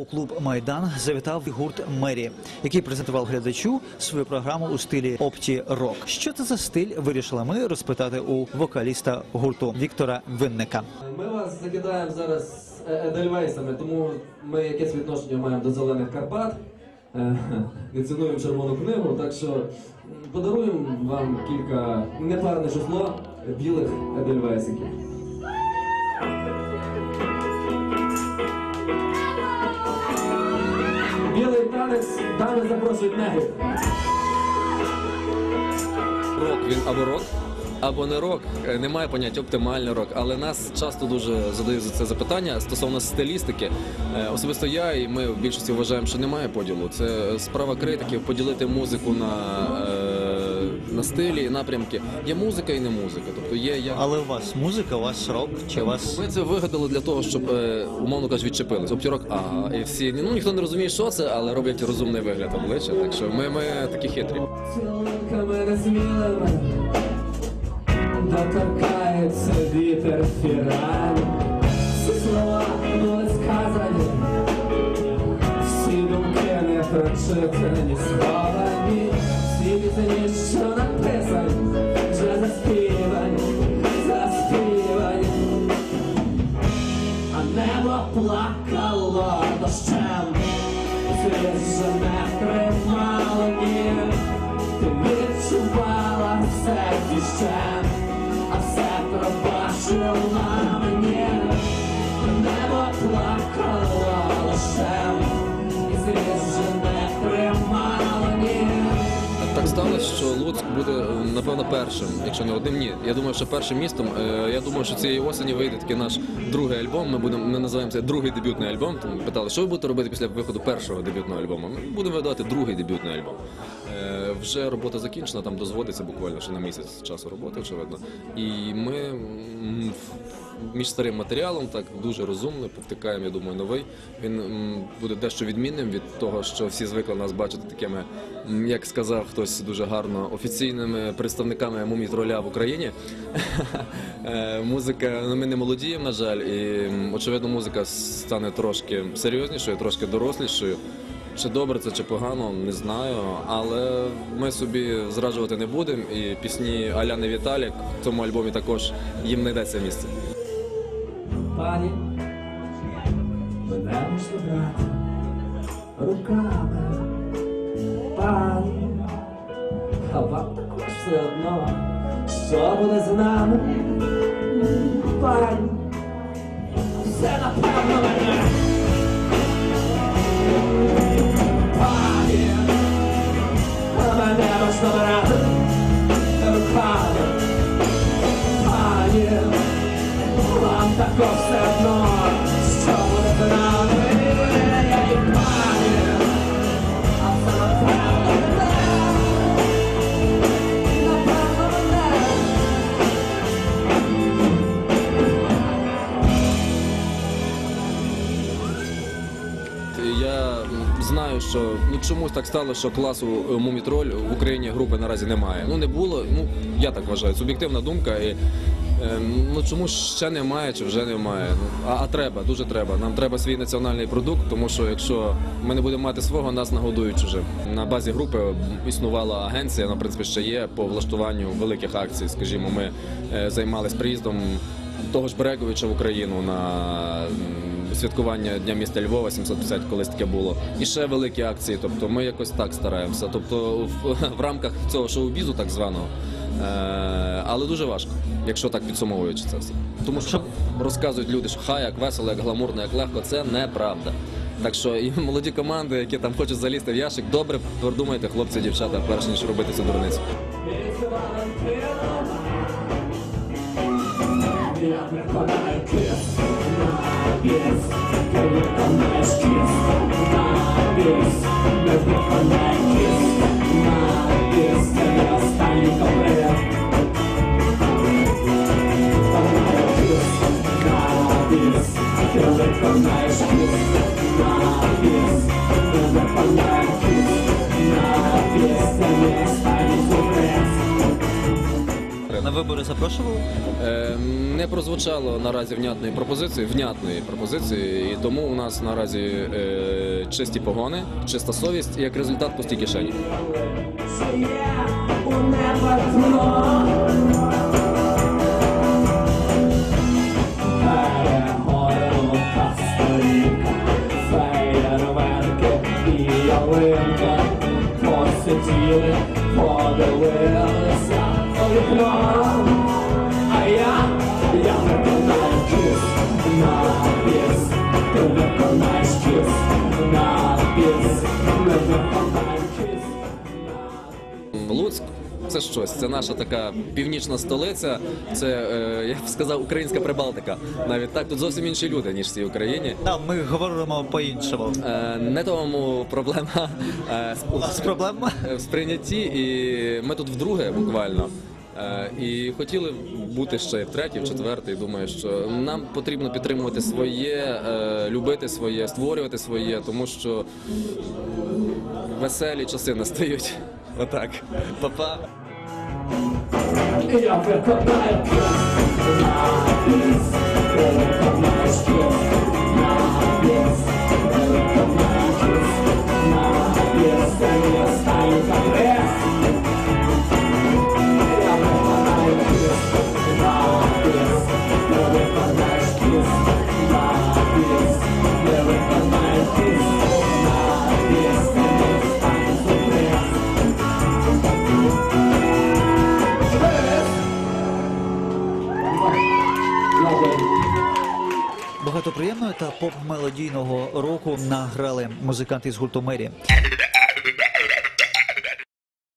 у клуб Майдан завітав гурт Мері, який презентував глядачу свою програму у стилі опті рок. Що це за стиль? Вирішили ми розпитати у вокаліста гурту Віктора Винника. Ми вас закидаємо зараз е, едельвейсами, тому ми якесь відношення маємо до зелених Карпат. Е, Не цінуємо червону книгу, так що подаруємо вам кілька непарне число білих едельвейсиків. Дами запрошують. Рок він або рок, або не рок. Е, Немає поняття оптимальний рок, але нас часто дуже задають за це запитання стосовно стилістики. Е, Особисто я і ми в більшості вважаємо, що немає поділу. Це справа критиків поділити музику на, е, на стилі і напрямки. Є музика і не музика. Тобто є як. Але у вас музика, у вас рок чи у вас Ми це вигадали для того, щоб е, умовно кажучи, відчепились. Оптірок, ага, і всі ну ніхто не розуміє, що це, але роблять розумний вигляд обличчя. Так що ми, ми такі хитрі. Несмілими вітер фіраль. Прочитані, сховані, всі пісні, що написані, вже заспівані, заспівані. А небо плакало дощем, сліз не тримало. Ти відчувала все діщем, а все пробачила що Луцьк буде е, напевно першим, якщо не одним. Ні, я думаю, що першим містом. Е, Я думаю, що цієї осені вийде такий наш другий альбом. Ми будемо ми називаємо це другий дебютний альбом. Тому питали, що ви будете робити після виходу першого дебютного альбому. Ми будемо видавати другий дебютний альбом. Е, Вже робота закінчена, там дозводиться буквально ще на місяць часу роботи, очевидно. І ми між старим матеріалом так дуже розумно повтикаємо, я думаю, новий. Він буде дещо відмінним від того, що всі звикли нас бачити такими, як сказав хтось дуже гарно, офіційними представниками мумітроля в Україні. Е, Музика, ну ми не молодіємо, на жаль, і очевидно, музика стане трошки серйознішою, трошки дорослішою. Чи добре це, чи погано, не знаю. Але ми собі зраджувати не будемо. І пісні Аляни Віталік в цьому альбомі також їм не йдеться місце. Пані, мене можна руками. Пані, а вам також все одно, що буде з нами. Пані, все напевно Я знаю, що ну чомусь так стало, що класу е, Мумітроль в Україні групи наразі немає. Ну не було. Ну я так вважаю. Суб'єктивна думка. І, ну чому ще немає, чи вже немає? Ну а, а треба, дуже треба. Нам треба свій національний продукт, тому що якщо ми не будемо мати свого, нас нагодують чужим. На базі групи існувала агенція, вона в принципі ще є по влаштуванню великих акцій. Скажімо, ми е, займалися приїздом того ж Бреговича в Україну на святкування Дня міста Львова 750, колись таке було. І ще великі акції. Тобто ми якось так стараємося. Тобто в, в рамках цього шоу-бізу, так званого. Е, але дуже важко, якщо так підсумовуючи це все. Тому що розказують люди, що хай як весело, як гламурно, як легко, це неправда. Так що і молоді команди, які там хочуть залізти в ящик, добре продумайте, хлопці, дівчата, перш ніж робити цю дурницю. Я на вибори запрошували? Е, Не прозвучало наразі внятної пропозиції, внятної пропозиції, і тому у нас наразі е, чисті погони, чиста совість і як результат пусті кишені. Посиділи, подивилися у вікно, а це щось. Це наша така північна столиця. Це е, я б сказав українська Прибалтика. Навіть так тут зовсім інші люди ніж в цій Україні. Так, ми говоримо по-іншому. Е, Не тому проблема е, вас проблема? в сприйнятті, і ми тут вдруге буквально. І хотіли бути ще в третій, в четвертий. Думаю, що нам потрібно підтримувати своє, любити своє, створювати своє, тому що веселі часи настають. Отак. Па-па. Я виконаю кіс на Багато приємного та поп-мелодійного року награли музиканти з гурту Мері.